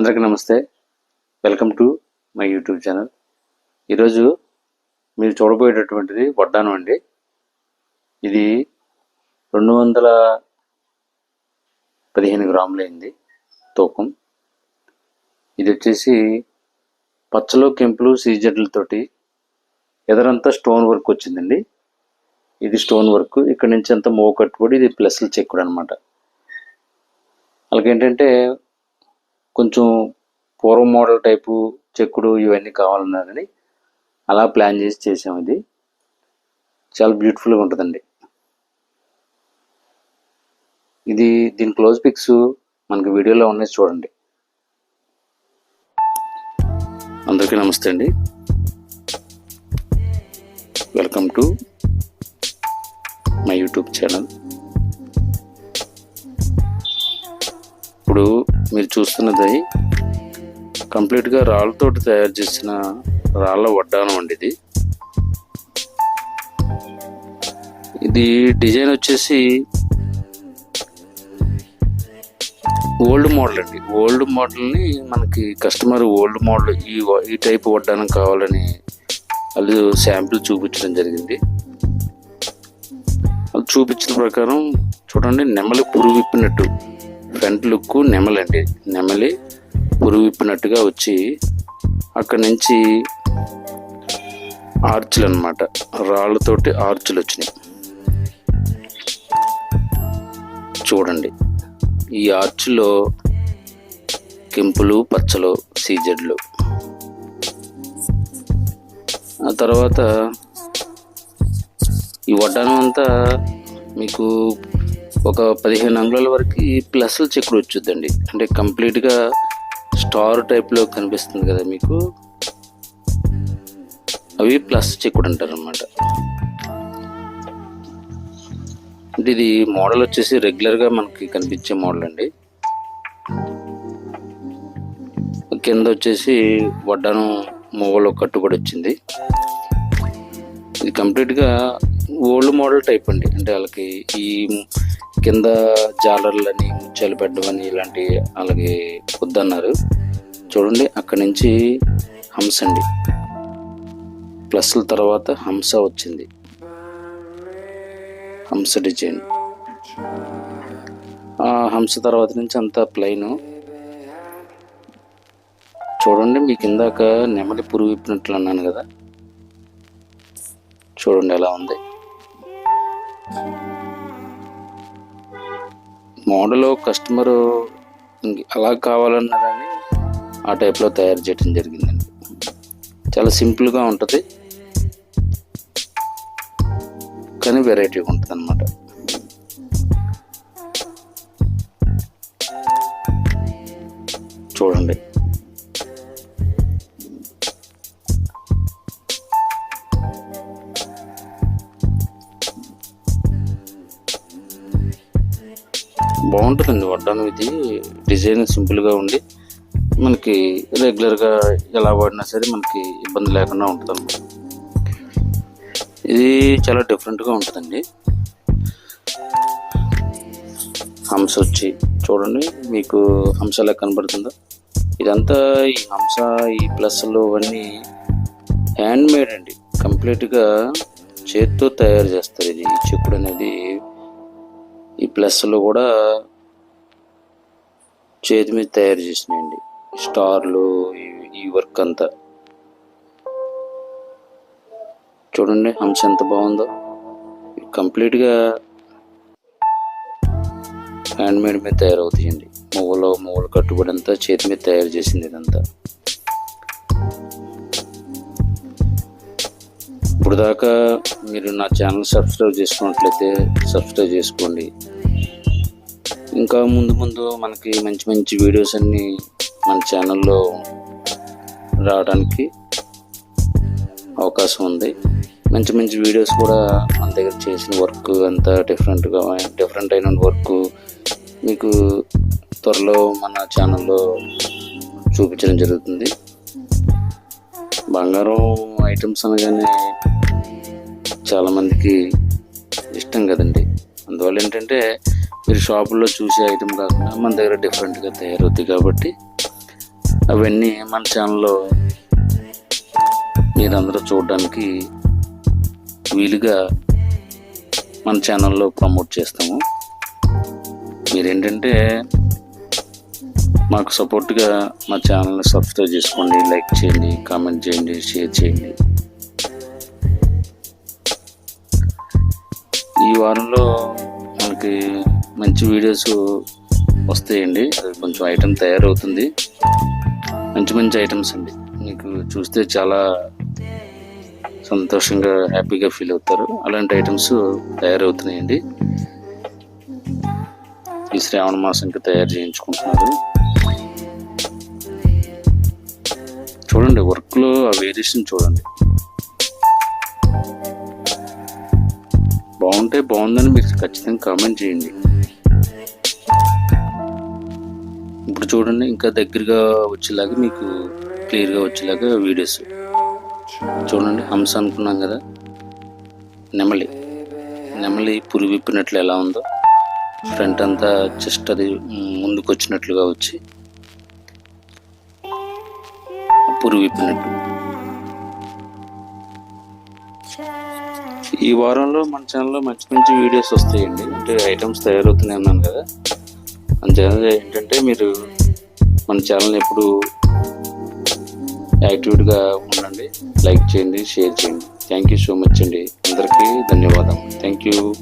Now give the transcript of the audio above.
అందరికీ నమస్తే. Welcome to my YouTube channel. ఈరోజు మీరు చూడబోయేటటువంటిది వడ్డానం అండి. ఇది రెండు వందల పదిహేను గ్రాములైంది తూకం. ఇది వచ్చేసి పచ్చలు కెంపులు సీజెడ్లతోటి ఎదరంతా స్టోన్ వర్క్ వచ్చిందండి. ఇది స్టోన్ వర్క్. ఇక్కడ నుంచి అంతా మో కట్టుబడి ఇది ప్లస్లు చెక్కుడు అనమాట అలాగేంటంటే కొంచెం పూర్వం మోడల్ టైపు చెక్కుడు ఇవన్నీ కావాలన్నారని అలా ప్లాన్ చేసి చేసాం ఇది. చాలా బ్యూటిఫుల్గా ఉంటుందండి. ఇది దీని క్లోజ్ పిక్స్ మనకి వీడియోలో ఉన్నాయి చూడండి. అందరికీ నమస్తే అండి. Welcome to my YouTube channel. ఇప్పుడు మీరు చూస్తున్నది కంప్లీట్గా రాళ్ళతోటి తయారు చేసిన రాళ్ళ వడ్డానం అండి ఇది. ఇది డిజైన్ వచ్చేసి ఓల్డ్ మోడల్ అండి. ఓల్డ్ మోడల్ని మనకి కస్టమర్ ఓల్డ్ మోడల్ ఈ ఈ టైప్ వడ్డానం కావాలని వాళ్ళు శాంపిల్ చూపించడం జరిగింది. వాళ్ళు చూపించిన ప్రకారం చూడండి నెమలి పురుగు విప్పినట్టు. Front look నెమలండి. నెమలి పురుగు విప్పినట్టుగా వచ్చి అక్కడి నుంచి ఆర్చులు అనమాట రాళ్ళతోటి ఆర్చులు వచ్చినాయి చూడండి. ఈ ఆర్చులో కెంపులు పచ్చలు సీజడ్లు. ఆ తర్వాత ఈ వడ్డానం అంతా మీకు ఒక పదిహేను అంగుళాల వరకు ప్లస్ల చెక్కుడు వచ్చుద్దండి. అంటే కంప్లీట్గా స్టార్ టైప్లో కనిపిస్తుంది కదా మీకు. అవి ప్లస్ చెక్కుడు అంటారు అనమాట అంటే ఇది మోడల్ వచ్చేసి రెగ్యులర్గా మనకి కనిపించే మోడల్ అండి. కింద వచ్చేసి వడ్డానం మూవలో కట్టుబడి వచ్చింది. ఇది కంప్లీట్గా ఓల్డ్ మోడల్ టైప్ అండి. అంటే వాళ్ళకి ఈ కింద జాలర్లని ముత్యాలు పెట్టమని ఇలాంటి అలాగే వద్దన్నారు. చూడండి అక్కడి నుంచి హంస అండి. ప్లస్ల తర్వాత హంస వచ్చింది. హంస డిజైన్. ఆ హంస తర్వాత నుంచి అంతా ప్లైన్ చూడండి మీకు ఇందాక నెమలి పురుగు విప్పినట్లు అన్నాను కదా. చూడండి ఎలా ఉంది. మోడల్ కస్టమర్ అలా కావాలన్నారని ఆ టైప్లో తయారు చేయడం జరిగిందండి. చాలా సింపుల్గా ఉంటుంది. కానీ వెరైటీగా ఉంటుంది అనమాట చూడండి. బాగుంటుందండి. వడ్డానం ఇది డిజైన్ సింపుల్గా ఉండి మనకి రెగ్యులర్గా ఎలా వాడినా సరే మనకి ఇబ్బంది లేకుండా ఉంటుంది అనమాట ఇది చాలా డిఫరెంట్గా ఉంటుందండి. హంస వచ్చి చూడండి మీకు హంస లెక్క కనబడుతుందో? ఇదంతా ఈ హంస ఈ ప్లస్లు అవన్నీ హ్యాండ్ మేడ్ అండి. కంప్లీట్గా చేత్తో తయారు చేస్తారు ఇది. చెప్పుడు అనేది ఈ ప్లస్లు కూడా చేతి మీద తయారు చేసినాయండి. స్టార్లు ఈ- వర్క్ అంతా. చూడండి హంస ఎంత బాగుందో. కంప్లీట్గా హ్యాండ్ మేడ్ మీద తయారవుతాయండి. మువ్వలో మువ్వలు కట్టుబడి అంతా చేతి మీద తయారు చేసింది ఇదంతా. ఇప్పుడు దాకా మీరు నా ఛానల్ సబ్స్క్రైబ్ చేసుకున్నట్లయితే సబ్స్క్రైబ్ చేసుకోండి. ఇంకా ముందు ముందు మనకి మంచి మంచి వీడియోస్ అన్నీ మన ఛానల్లో రావడానికి అవకాశం ఉంది. మంచి మంచి వీడియోస్ కూడా మన దగ్గర చేసిన వర్క్ అంతా డిఫరెంట్గా డిఫరెంట్ అయిన వర్క్ మీకు త్వరలో మన ఛానల్లో చూపించడం జరుగుతుంది. బంగారం ఐటమ్స్ అనగానే చాలామందికి ఇష్టం కదండి. అందువల్ల ఏంటంటే మీరు షాపుల్లో చూసే ఐటెం కాకుండా మన దగ్గర డిఫరెంట్గా తయారవుతాయి కాబట్టి అవన్నీ మన ఛానల్లో మీరందరూ చూడడానికి వీలుగా మన ఛానల్లో ప్రమోట్ చేస్తాము. మీరేంటంటే మాకు సపోర్ట్గా మా ఛానల్ని సబ్స్క్రైబ్ చేసుకోండి లైక్ చేయండి కామెంట్ చేయండి షేర్ చేయండి. ఈ వారంలో మనకి మంచి వీడియోస్ వస్తాయండి. అది కొంచెం ఐటెం తయారవుతుంది. మంచి మంచి ఐటమ్స్ అండి. మీకు చూస్తే చాలా సంతోషంగా హ్యాపీగా ఫీల్ అవుతారు. అలాంటి ఐటమ్స్ తయారవుతున్నాయండి. ఈ శ్రావణ మాసంకి తయారు చేయించుకుంటున్నారు. చూడండి వర్క్లో ఆ వేరియేషన్ చూడండి. బాగుంటే బాగుందని మీరు ఖచ్చితంగా కామెంట్ చేయండి. ఇప్పుడు చూడండి ఇంకా దగ్గరగా వచ్చేలాగా మీకు క్లియర్గా వచ్చేలాగా వీడియోస్ చూడండి హంస అనుకున్నాం కదా. నెమలి. నెమలి పురి విప్పినట్లు ఎలా ఉందో. ఫ్రంట్ అంతా జస్ట్ అది ముందుకు వచ్చినట్లుగా వచ్చి పురి విప్పినట్టు. ఈ వారంలో మన ఛానల్లో మంచి మంచి వీడియోస్ వస్తాయండి. అంటే ఐటమ్స్ తయారవుతున్నాయి అన్నాను కదా. మన ఛానల్ ఏంటంటే మీరు మన ఛానల్ ఎప్పుడు యాక్టివ్గా ఉండండి. లైక్ చేయండి షేర్ చేయండి. థ్యాంక్ యూ సో మచ్ అండి. అందరికీ ధన్యవాదం థ్యాంక్ యూ